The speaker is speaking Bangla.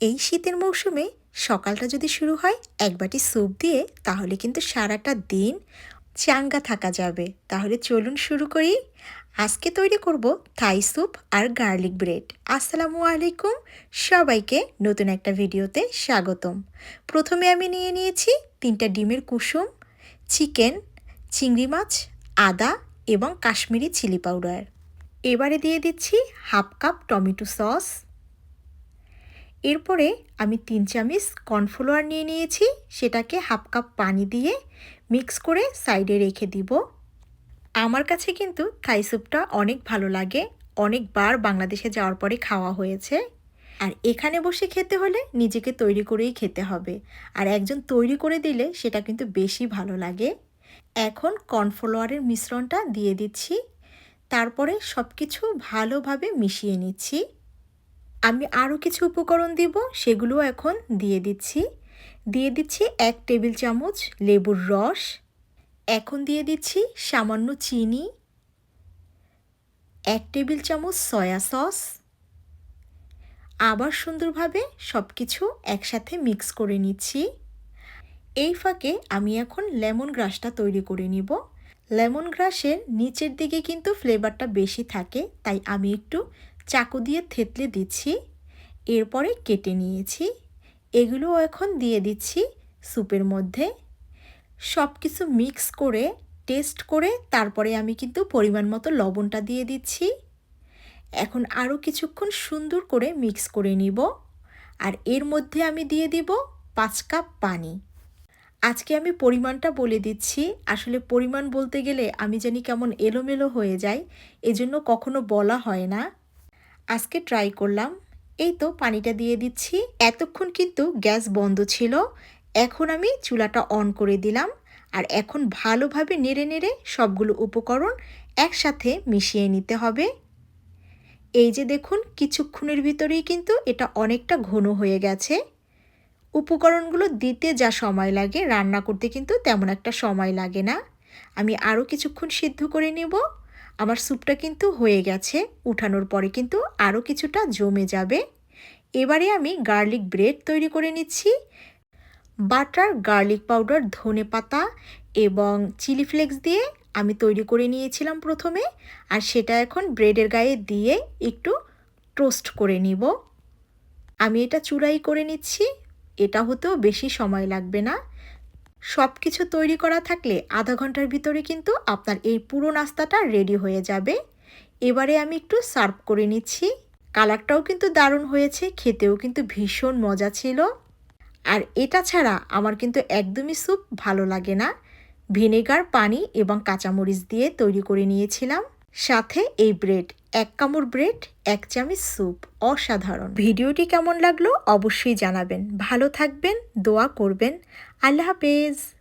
এই শীতের মৌসুমে সকালটা যদি শুরু হয় এক বাটি স্যুপ দিয়ে, তাহলে কিন্তু সারাটা দিন চাঙ্গা থাকা যাবে। তাহলে চলুন শুরু করি। আজকে তৈরি করব থাই স্যুপ আর গার্লিক ব্রেড। আসসালামু আলাইকুম। সবাইকে নতুন একটা ভিডিওতে স্বাগতম। প্রথমে আমি নিয়ে নিয়েছি তিনটা ডিমের কুসুম, চিকেন, চিংড়ি মাছ, আদা এবং কাশ্মীরি চিলি পাউডার। এবারে দিয়ে দিচ্ছি হাফ কাপ টমেটো সস এরপরে আমি তিন চামচ কর্নফ্লাওয়ার নিয়ে নিয়েছি, সেটাকে হাফ কাপ পানি দিয়ে মিক্স করে সাইডে রেখে দিব। আমার কাছে কিন্তু থাই স্যুপটা অনেক ভালো লাগে, অনেকবার বাংলাদেশে যাওয়ার পরে খাওয়া হয়েছে। আর এখানে বসে খেতে হলে নিজেকে তৈরি করেই খেতে হবে, আর একজন তৈরি করে দিলে সেটা কিন্তু বেশি ভালো লাগে। এখন কর্নফ্লাওয়ারের মিশ্রণটা দিয়ে দিচ্ছি, তারপরে সব কিছু ভালোভাবে মিশিয়ে নিচ্ছি। আমি আরও কিছু উপকরণ দিব, সেগুলো এখন দিয়ে দিচ্ছি। দিয়ে দিচ্ছি এক টেবিল চামচ লেবুর রস। এখন দিয়ে দিচ্ছি সামান্য চিনি। এক টেবিল চামচ সয়া সস। আবার সুন্দরভাবে সব কিছু একসাথে মিক্স করে নিচ্ছি। এই ফাঁকে আমি এখন লেমন গ্রাসটা তৈরি করে নিব। লেমন গ্রাসের নিচের দিকে কিন্তু ফ্লেভারটা বেশি থাকে, তাই আমি একটু চাকু দিয়ে থেতলে দিচ্ছি, এরপরে কেটে নিয়েছি এগুলো এখন দিয়ে দিচ্ছি স্যুপের মধ্যে। সব কিছু মিক্স করে, টেস্ট করে, তারপরে আমি কিন্তু পরিমাণ মতো লবণটা দিয়ে দিচ্ছি। এখন আরও কিছুক্ষণ সুন্দর করে মিক্স করে নিব, আর এর মধ্যে আমি দিয়ে দিব পাঁচ কাপ পানি। আজকে আমি পরিমাণটা বলে দিচ্ছি, আসলে পরিমাণ বলতে গেলে আমি জানি কেমন এলোমেলো হয়ে যায়, এজন্য কখনো বলা হয় না। আজকে ট্রাই করলাম। এই তো পানিটা দিয়ে দিচ্ছি। এতক্ষণ কিন্তু গ্যাস বন্ধ ছিল। এখন আমি চুলাটা অন করে দিলাম। আর এখন ভালোভাবে নেড়ে নেড়ে সবগুলো উপকরণ একসাথে মিশিয়ে নিতে হবে। এই যে দেখুন, কিছুক্ষণের ভিতরেই কিন্তু এটা অনেকটা ঘন হয়ে গেছে। উপকরণগুলো দিতে যা সময় লাগে, রান্না করতে কিন্তু তেমন একটা সময় লাগে না। আমি আরও কিছুক্ষণ সিদ্ধ করে নেব। আমার স্যুপটা কিন্তু হয়ে গেছে, উঠানোর পরে কিন্তু আরও কিছুটা জমে যাবে। এবারে আমি গার্লিক ব্রেড তৈরি করে নিচ্ছি। বাটার, গার্লিক পাউডার, ধনে পাতা এবং চিলি ফ্লেক্স দিয়ে আমি তৈরি করে নিয়েছিলাম প্রথমে। আর সেটা এখন ব্রেডের গায়ে দিয়ে একটু টোস্ট করে নিব। আমি এটা চূড়াই করে নিচ্ছি। এটা হতেও বেশি সময় লাগবে না। সব কিছু তৈরি করা থাকলে আধা ঘণ্টার ভিতরে কিন্তু আপনার এই পুরো নাস্তাটা রেডি হয়ে যাবে। এবারে আমি একটু সার্ভ করে নিচ্ছি। কালারটাও কিন্তু দারুণ হয়েছে, খেতেও কিন্তু ভীষণ মজা ছিল। আর এটা ছাড়া আমার কিন্তু একদমই স্যুপ ভালো লাগে না। ভিনেগার, পানি এবং কাঁচামরিচ দিয়ে তৈরি করে নিয়েছিলাম। সাথে এই ব্রেড, এক কামড় ব্রেড, এক চামচ স্যুপ, অসাধারণ। ভিডিওটি কেমন লাগল অবশ্যই জানাবেন। ভালো থাকবেন, দোয়া করবেন। আল্লাহ হাফেজ।